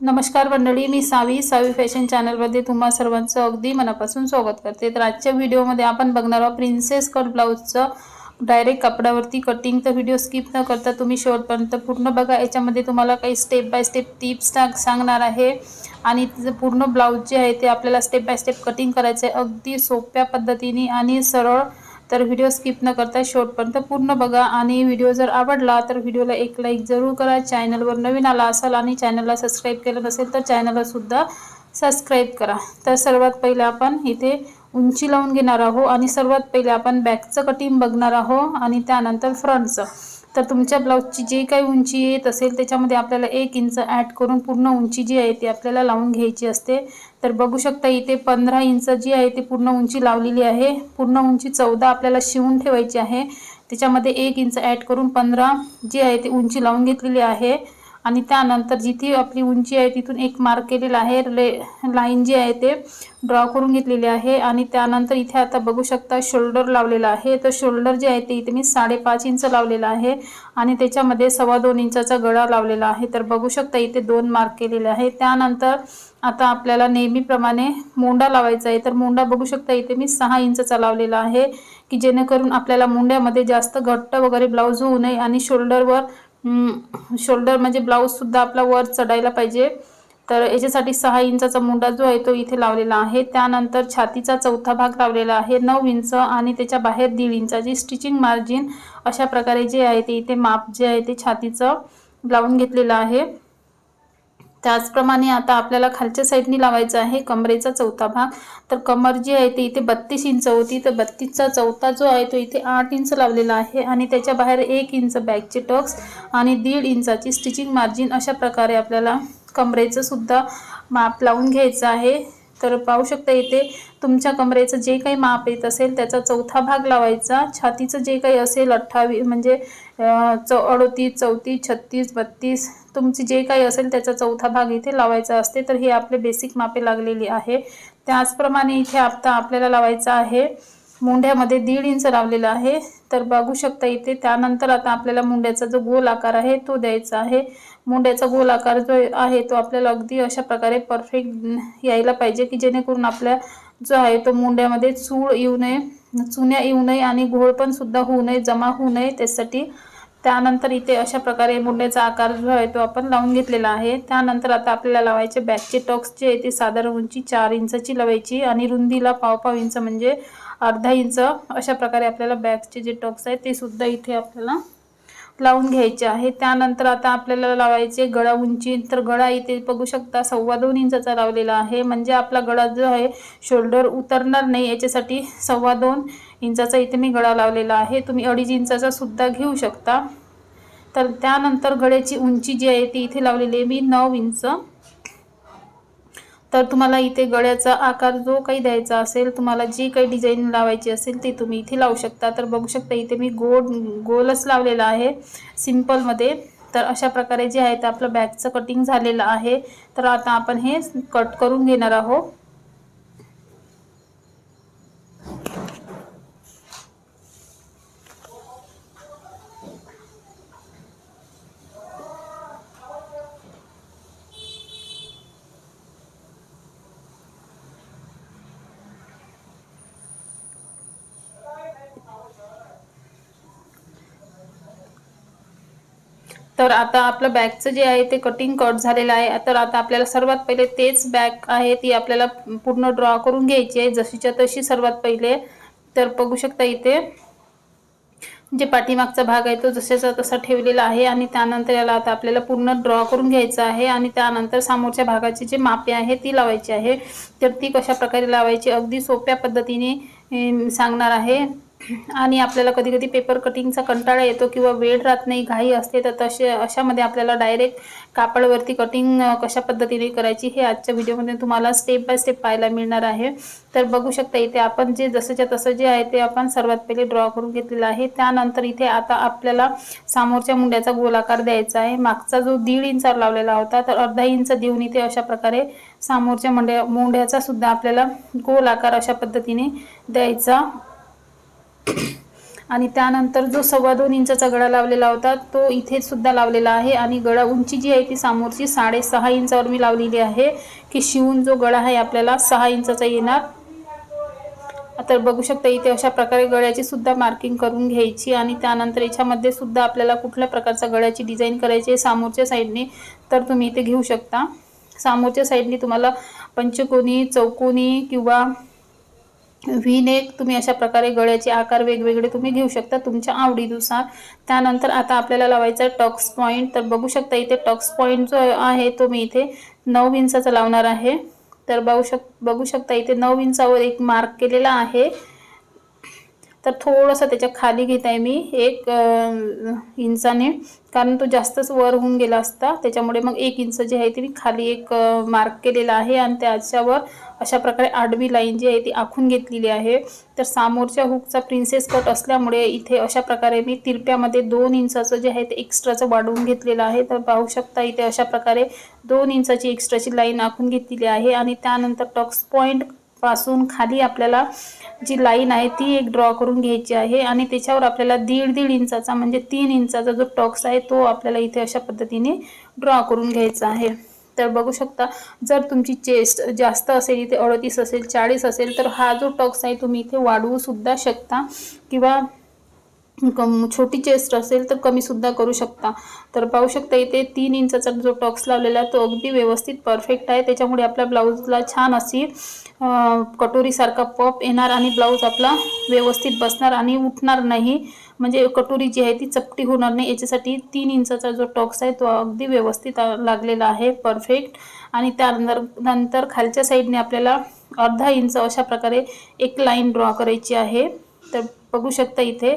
नमस्कार मंडळी मी सावी सावी फॅशन चॅनलमध्ये तुम्हा सर्वांचं अगदी मनापासून स्वागत करते. तर आजच्या व्हिडिओमध्ये आपण बघणार आहोत प्रिन्सेस कट ब्लाऊजचं डायरेक्ट कपड्यावरती कटिंग तर व्हिडिओ स्किप न करता तुम्ही शेवटपर्यंत पूर्ण बघा. याच्यामध्ये तुम्हाला काही स्टेप बाय स्टेप टिप्स सांगणार आहे. आणि पूर्ण ब्लाऊज जे आहे ते आपल्याला स्टेप बाय स्टेप कटिंग करायचं आहे अगदी सोप्या पद्धतीने आणि सरळ तर व्हिडिओ स्किप न करता शेवटपर्यंत पूर्ण बघा. आणि व्हिडिओ जर आवडला तर व्हिडिओला एक लाईक जरूर करा. चॅनलवर नवीन आला असाल आणि चॅनलला सबस्क्राईब केलं नसेल तर चॅनललासुद्धा सबस्क्राईब करा. तर सर्वात पहिले आपण इथे उंची लावून घेणार आहोत आणि सर्वात पहिले आपण बॅकचं कटिंग बघणार आहोत आणि त्यानंतर फ्रंटचं तर तुमच्या ब्लाऊजची जी काही उंची येत असेल त्याच्यामध्ये आपल्याला एक इंच ॲड करून पूर्ण उंची जी आहे ती आपल्याला लावून घ्यायची असते. तर बघू शकता इथे पंधरा इंच जी आहे ती पूर्ण उंची लावलेली आहे. पूर्ण उंची चौदा आपल्याला शिवून ठेवायची आहे. त्याच्यामध्ये एक इंच ॲड करून पंधरा जी आहे ती उंची लावून घेतलेली आहे. आणि त्यानंतर जिथे आपली उंची आहे तिथून एक मार्क केलेला आहे. ले लाईन जी आहे ते ड्रॉ करून घेतलेली आहे. आणि त्यानंतर इथे आता बघू शकता शोल्डर लावलेला आहे. तर शोल्डर जे आहे ते इथे मी साडेपाच इंच लावलेला आहे. आणि त्याच्यामध्ये सव्वा दोन इंचाचा गळा लावलेला आहे. तर बघू शकता इथे दोन मार्क केलेले आहे. त्यानंतर आता आपल्याला नेहमीप्रमाणे मोंडा लावायचा आहे. तर मोंडा बघू शकता इथे मी सहा इंचचा लावलेला आहे. की जेणेकरून आपल्याला मुंड्यामध्ये जास्त घट्ट वगैरे ब्लाऊज होऊ नये आणि शोल्डरवर शोल्डर म्हणजे ब्लाऊजसुद्धा आपला वर चढायला पाहिजे. तर याच्यासाठी सहा इंचाचा मुंडा जो आहे तो इथे लावलेला आहे. त्यानंतर छातीचा चौथा भाग लावलेला आहे. नऊ इंच आणि त्याच्या बाहेर दीड इंचाची स्टिचिंग मार्जिन अशा प्रकारे जे आहे ते इथे माप जे आहे ते छातीचं लावून घेतलेलं आहे. त्याचप्रमाणे आता आपल्याला खालच्या साईडनी लावायचं आहे कमरेचा चौथा भाग. तर कमर जी आहे ती इथे बत्तीस इंच होती. तर बत्तीसचा चौथा जो आहे तो इथे आठ इंच लावलेला आहे आणि त्याच्या बाहेर एक इंच बॅकचे टक्स आणि दीड इंचाची स्टिचिंग मार्जिन अशा प्रकारे आपल्याला कमरेचं सुद्धा माप लावून घ्यायचं आहे. तर पाहू शकता इथे तुमच्या कमरेचं जे काही माप येत असेल त्याचा चौथा भाग लावायचा. छातीचं जे काही असेल अठ्ठावीस म्हणजे चौ अडतीस चौतीस छत्तीस बत्तीस तुमची जे काही असेल त्याचा चौथा भाग इथे लावायचा असते तर हे आपले बेसिक मापे लागलेली आहे. त्याचप्रमाणे इथे आता आपल्याला लावायचं आहे मुंड्यामध्ये दीड इंच लावलेला आहे. तर बघू शकता इथे त्यानंतर आता आपल्याला मुंड्याचा जो गोल आकार आहे तो द्यायचा आहे. मुंड्याचा गोल आकार जो आहे तो आपल्याला अगदी अशा प्रकारे परफेक्ट यायला पाहिजे की जेणेकरून आपल्या जो आहे तो मुंड्यामध्ये चूळ येऊ नये चुन्या येऊ नये आणि घोळ पण सुद्धा होऊ नये जमा होऊ नये. त्यासाठी त्यानंतर इथे अशा प्रकारे मुंड्याचा आकार जो आहे तो आपण लावून घेतलेला आहे. त्यानंतर आता आपल्याला लावायचे बॅकचे टॉक्स जे आहे ते साधारण उंची चार इंचची लावायची आणि रुंदीला पाव पाव इंच म्हणजे अर्धा इंच अशा प्रकारे आपल्याला बॅकचे जे टॉक्स आहेत ते सुद्धा इथे आपल्याला लावून घ्यायचे आहे. त्यानंतर आता आपल्याला लावायचे गळा उंची तर गळा इथे बघू शकता सव्वा दोन इंचाचा लावलेला आहे. म्हणजे आपला गळा जो आहे शोल्डर उतरणार नाही याच्यासाठी सव्वा दोन इंचाचा इथे मी गळा लावलेला आहे. तुम्ही अडीच इंचाचा सुद्धा घेऊ शकता. तर त्यानंतर गळ्याची उंची जी आहे ती इथे लावलेली आहे मी नऊ इंच. तर तुम्हाला इथे गळ्याचा आकार जो काही द्यायचा असेल तुम्हाला जी काही डिझाईन लावायची असेल ती तुम्ही इथे लावू शकता. तर बघू शकता इथे मी गोल गोलच लावलेला आहे सिम्पलमध्ये तर अशा प्रकारे जे आहे ते आपलं बॅगचं कटिंग झालेलं आहे. तर आता आपण हे कट करून घेणार आहोत. तर आता आपलं बॅगचं जे आहे ते कटिंग कट झालेलं आहे. तर आता आपल्याला सर्वात पहिले तेच बॅग आहे ती आपल्याला पूर्ण ड्रॉ करून घ्यायची आहे. जशीच्या तशी सर्वात पहिले तर बघू शकता इथे जे पाठीमागचा भाग आहे तो जशाचा तसा ठेवलेला आहे आणि त्यानंतर याला आता आपल्याला पूर्ण ड्रॉ करून घ्यायचं आहे आणि त्यानंतर समोरच्या भागाची जी मापे आहे ती लावायची आहे. तर ती कशा प्रकारे लावायची अगदी सोप्या पद्धतीने सांगणार आहे. आणि आपल्याला कधी कधी पेपर कटिंगचा कंटाळा येतो किंवा वेळ राहत नाही घाई असते तर तसे अशामध्ये आपल्याला डायरेक्ट कापडवरती कटिंग कशा पद्धतीने करायची हे आजच्या व्हिडिओमध्ये तुम्हाला स्टेप बाय स्टेप पाहायला मिळणार आहे. तर बघू शकता इथे आपण जे जसंच्या तसं जे आहे ते आपण सर्वात पहिले ड्रॉ करून घेतलेलं आहे. त्यानंतर इथे आता आपल्याला समोरच्या मुंड्याचा गोलाकार द्यायचा आहे. मागचा जो दीड इंचावर लावलेला होता तर अर्धा इंच देऊन इथे अशा प्रकारे समोरच्या मुंड्या मुंड्याचा सुद्धा आपल्याला गोल आकार अशा पद्धतीने द्यायचा आणि त्यानंतर जो सव्वा दोन इंचाचा गळा लावलेला होता तो इथे सुद्धा लावलेला आहे. आणि गळा उंची जी आहे ती समोरची साडेसहा इंचावर मी लावलेली आहे की शिवून जो गळा आहे आपल्याला सहा इंचाचा येणार. तर बघू शकता इथे अशा प्रकारे गळ्याची सुद्धा मार्किंग करून घ्यायची आणि त्यानंतर याच्यामध्ये सुद्धा आपल्याला कुठल्या प्रकारचा गळ्याची डिझाईन करायची आहे समोरच्या साईडने तर तुम्ही इथे घेऊ शकता. समोरच्या साईडने तुम्हाला पंचकोनी चौकोनी किंवा व्ही नेक तुम्ही अशा प्रकारे गळ्याचे आकार वेगवेगळे तुम्ही घेऊ शकता तुमच्या आवडीनुसार. त्यानंतर आता आपल्याला लावायचा आहे टॉक्स पॉईंट तर बघू शकता इथे टॉक्स पॉईंट जो आहे तो मी इथे नऊ इंचाचा लावणार आहे. तर बघू शक बघू शकता इथे नऊ इंचावर एक मार्क केलेला आहे. तर थोडंसं त्याच्याखाली घेत आहे मी एक इंचाने. कारण तो जास्तच वर होऊन गेला असता. त्याच्यामुळे मग एक इंच जे आहे ते मी खाली एक मार्क केलेला आहे. आणि त्याच्यावर अशा प्रकारे आडवी लाईन जी आहे ती आखून घेतलेली आहे. तर समोरच्या हुकचा प्रिन्सेस कट असल्यामुळे इथे अशा प्रकारे मी तिरप्यामध्ये दोन इंचाचं जे आहे ते एक्स्ट्राचं वाढवून घेतलेलं आहे. तर पाहू शकता इथे अशा प्रकारे दोन इंचाची एक्स्ट्राची लाईन आखून घेतलेली आहे. आणि त्यानंतर टॉक्स पॉईंट पासून खाली आपल्याला जी लाईन आहे ती एक ड्रॉ करून घ्यायची आहे आणि त्याच्यावर आपल्याला दीड दीड इंचाचा म्हणजे तीन इंचाचा जो टॉक्स आहे तो आपल्याला इथे अशा पद्धतीने ड्रॉ करून घ्यायचा आहे. तर बघू शकता जर तुमची चेस्ट जास्त असेल इथे अडतीस असेल चाळीस असेल तर हा जो टॉक्स आहे तुम्ही इथे वाढवू सुद्धा शकता किंवा कम छोटी चेस्ट असेल तर कमीसुद्धा करू शकता. तर पाहू शकता इथे तीन इंचाचा जो टॉक्स लावलेला आहे तो अगदी व्यवस्थित परफेक्ट आहे. त्याच्यामुळे आपल्या ब्लाऊजला छान अशी कटोरीसारखा पप येणार आणि ब्लाऊज आपला व्यवस्थित बसणार आणि उठणार नाही. म्हणजे कटोरी जी आहे ती चपटी होणार नाही. याच्यासाठी तीन इंचाचा जो टॉक्स आहे तो अगदी व्यवस्थित लागलेला आहे. परफेक्ट आणि त्यानंतर नंतर खालच्या साईडने आपल्याला अर्धा इंच अशा प्रकारे एक लाईन ड्रॉ करायची आहे. तर बघू शकता इथे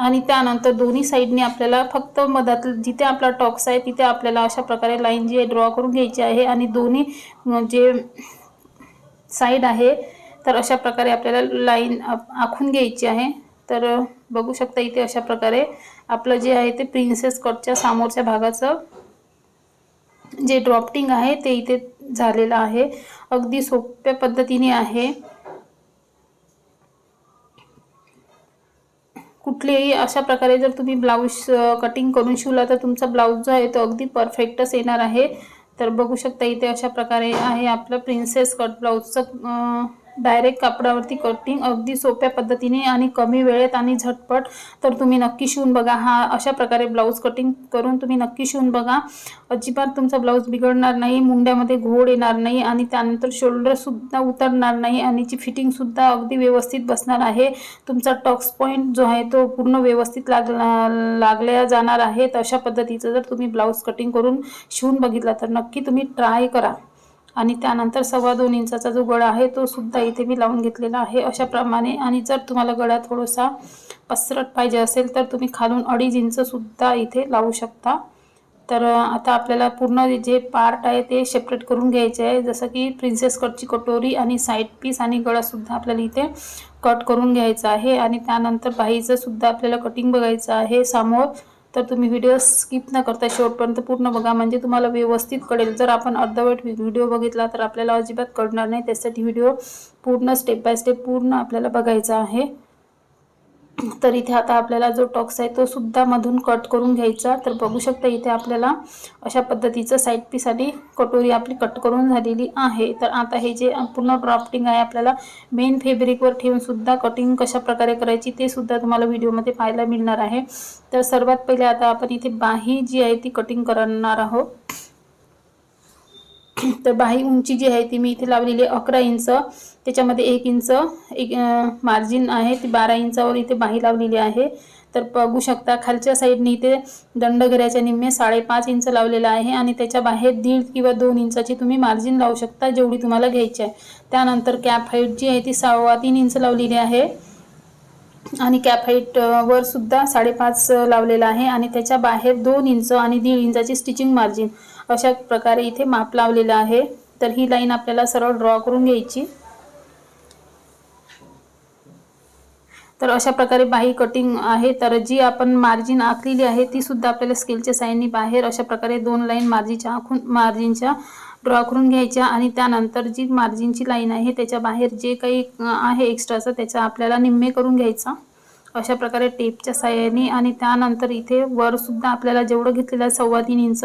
आणि त्यानंतर दोन्ही साईडने आपल्याला फक्त मधात जिथे आपला टॉक्स आहे तिथे आपल्याला अशा प्रकारे लाईन जी आहे ड्रॉ करून घ्यायची आहे आणि दोन्ही जे साईड आहे तर अशा प्रकारे आपल्याला लाईन आखून घ्यायची आहे. तर बघू शकता इथे अशा प्रकारे आपलं जे आहे ते प्रिन्सेस कटच्या समोरच्या भागाचं जे ड्रॉपटिंग आहे ते इथे झालेलं आहे. अगदी सोप्या पद्धतीने आहे. कुठलेही अशा प्रकारे जर तुम्ही ब्लाऊज कटिंग करून शिवला तर तुमचा ब्लाऊज जो आहे तो अगदी परफेक्टच येणार आहे. तर बघू शकता इथे अशा प्रकारे आहे आपलं प्रिन्सेस कट ब्लाऊजचं डायरेक्ट कापडावरती कटिंग अगदी सोप्या पद्धतीने आणि कमी वेळेत आणि झटपट तर तुम्ही नक्की शिवून बघा. हा अशा प्रकारे ब्लाऊज कटिंग करून तुम्ही नक्की शिवून बघा. अजिबात तुमचा ब्लाऊज बिघडणार नाही मुंड्यामध्ये घोड येणार नाही आणि त्यानंतर शोल्डरसुद्धा उतरणार नाही आणि जी फिटिंगसुद्धा अगदी व्यवस्थित बसणार आहे. तुमचा टॉक्स पॉईंट जो आहे तो पूर्ण व्यवस्थित लागला लागल्या जाणार आहे अशा पद्धतीचं जर तुम्ही ब्लाऊज कटिंग करून शिवून बघितला तर नक्की तुम्ही ट्राय करा. आणि त्यानंतर सव्वा दोन इंचाचा जो गळा आहे तो सुद्धा इथे मी लावून घेतलेला आहे. अशाप्रमाणे आणि जर तुम्हाला गळा थोडासा पसरट पाहिजे असेल तर तुम्ही खालून अडीच इंचसुद्धा इथे लावू शकता. तर आता आपल्याला पूर्ण जे पार्ट आहे ते सेपरेट करून घ्यायचे आहे. जसं की प्रिन्सेस कटची कटोरी आणि साईड पीस आणि गळासुद्धा आपल्याला इथे कट करून घ्यायचा आहे. आणि त्यानंतर बाईचंसुद्धा आपल्याला कटिंग बघायचं आहे. समोर तर तुम्ही व्हिडिओ स्किप न करता शेवटपर्यंत पूर्ण बघा. म्हणजे तुम्हाला व्यवस्थित कळेल. जर आपण अर्धवट व्हिडिओ बघितला तर आपल्याला अजिबात कळणार नाही. त्यासाठी व्हिडिओ पूर्ण स्टेप बाय स्टेप पूर्ण आपल्याला बघायचा आहे. तर इथे आता आपल्याला जो टॉक्स आहे तो सुद्धा मधून कट करून घ्यायचा. तर बघू शकता इथे आपल्याला अशा पद्धतीचं साईड पीस आणि कटोरी आपली कट करून झालेली आहे. तर आता हे जे पूर्ण ड्राफ्टिंग आहे आपल्याला मेन फेब्रिकवर ठेवून सुद्धा कटिंग कशा प्रकारे करायची ते सुद्धा तुम्हाला व्हिडिओमध्ये पाहायला मिळणार आहे. तर सर्वात पहिले आता आपण इथे बाही जी आहे ती कटिंग करणार आहोत. तर बाही उंची जी आहे ती मी इथे लावलेली आहे अकरा इंच. त्याच्यामध्ये एक इंच एक मार्जिन आहे. ती बारा इंचावर इथे बाही लावलेली आहे. तर बघू शकता खालच्या साईडने इथे दंडघऱ्याच्या निम्मे साडेपाच इंच लावलेला आहे आणि त्याच्या बाहेर दीड किंवा दोन इंचाची तुम्ही मार्जिन लावू शकता जेवढी तुम्हाला घ्यायची आहे. त्यानंतर कॅप हाईट जी आहे ती सव्वा तीन इंच लावलेली आहे. आणि कॅप हाईट वर सुद्धा साडेपाच लावलेला आहे आणि त्याच्या बाहेर दोन इंच आणि दीड इंचाची स्टिचिंग मार्जिन अशा प्रकारे इथे माप लावलेलं आहे. तर ही लाईन आपल्याला सरळ ड्रॉ करून घ्यायची. तर अशा प्रकारे बाही कटिंग आहे. तर जी आपण मार्जिन आखलेली आहे ती सुद्धा आपल्याला स्केलच्या साईडनी बाहेर अशा प्रकारे दोन लाईन मार्जिनच्या आखून मार्जिनच्या ड्रॉ करून घ्यायच्या. आणि त्यानंतर जी मार्जिनची लाईन आहे त्याच्या बाहेर जे काही आहे एक्स्ट्राचं त्याचा आपल्याला निम्मे करून घ्यायचा. अशा प्रकारे टेपच्या साह्याने. आणि त्यानंतर इथे वरसुद्धा आपल्याला जेवढं घेतलेलं आहे सव्वा तीन इंच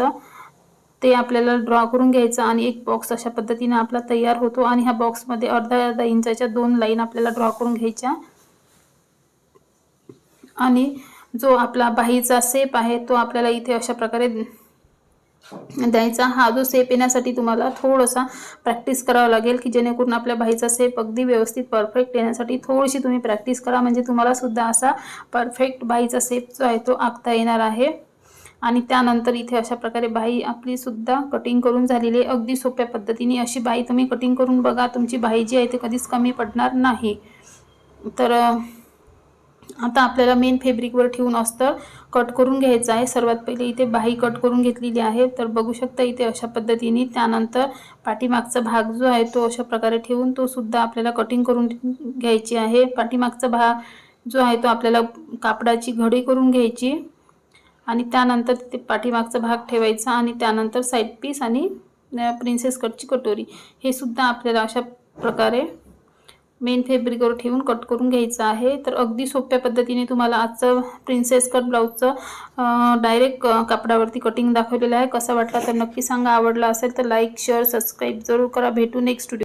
ते आपल्याला ड्रॉ करून घ्यायचं आणि एक बॉक्स अशा पद्धतीने आपला तयार होतो आणि ह्या बॉक्समध्ये अर्धा अर्धा इंचाच्या दोन लाईन आपल्याला ड्रॉ करून घ्यायच्या. आणि जो आपला बाहीचा सेप आहे तो आपल्याला इथे अशा प्रकारे द्यायचा. हा जो सेप येण्यासाठी तुम्हाला थोडासा प्रॅक्टिस करावं लागेल की जेणेकरून आपल्या बाईचा सेप अगदी व्यवस्थित परफेक्ट येण्यासाठी थोडीशी तुम्ही प्रॅक्टिस करा. म्हणजे तुम्हाला सुद्धा असा परफेक्ट बाईचा सेप जो आहे तो आखता येणार आहे. आणि त्यानंतर इथे अशा प्रकारे बाई आपली सुद्धा कटिंग करून झालेली आहे. अगदी सोप्या पद्धतीने अशी बाई तुम्ही कटिंग करून बघा तुमची बाई जी आहे ती कधीच कमी पडणार नाही. तर आता आपल्याला मेन फेब्रिकवर ठेवून अस्तर कट करून घ्यायचं आहे. सर्वात पहिले इथे बाही कट करून घेतलेली आहे. तर बघू शकता इथे अशा पद्धतीने त्यानंतर पाठीमागचा भाग जो आहे तो अशा प्रकारे ठेवून तो सुद्धा आपल्याला कटिंग करून घ्यायची आहे. पाठीमागचा भाग जो आहे तो आपल्याला कापडाची घडी करून घ्यायची. आणि त्यानंतर तिथे पाठीमागचा भाग ठेवायचा आणि त्यानंतर साईड पीस आणि प्रिन्सेस कटची कटोरी. हे सुद्धा आपल्याला अशा प्रकारे मेन फेब्रिकवर ठेवून कट करून घ्यायचं आहे. तर अगदी सोप्या पद्धतीने तुम्हाला आजचं प्रिन्सेस कट ब्लाऊजचं डायरेक्ट कापडावरती कटिंग दाखवलेलं आहे. कसा वाटला तर नक्की सांगा. आवडला असेल तर लाईक शेअर सबस्क्राईब जरूर करा. भेटू नेक्स्ट स्टुडिओ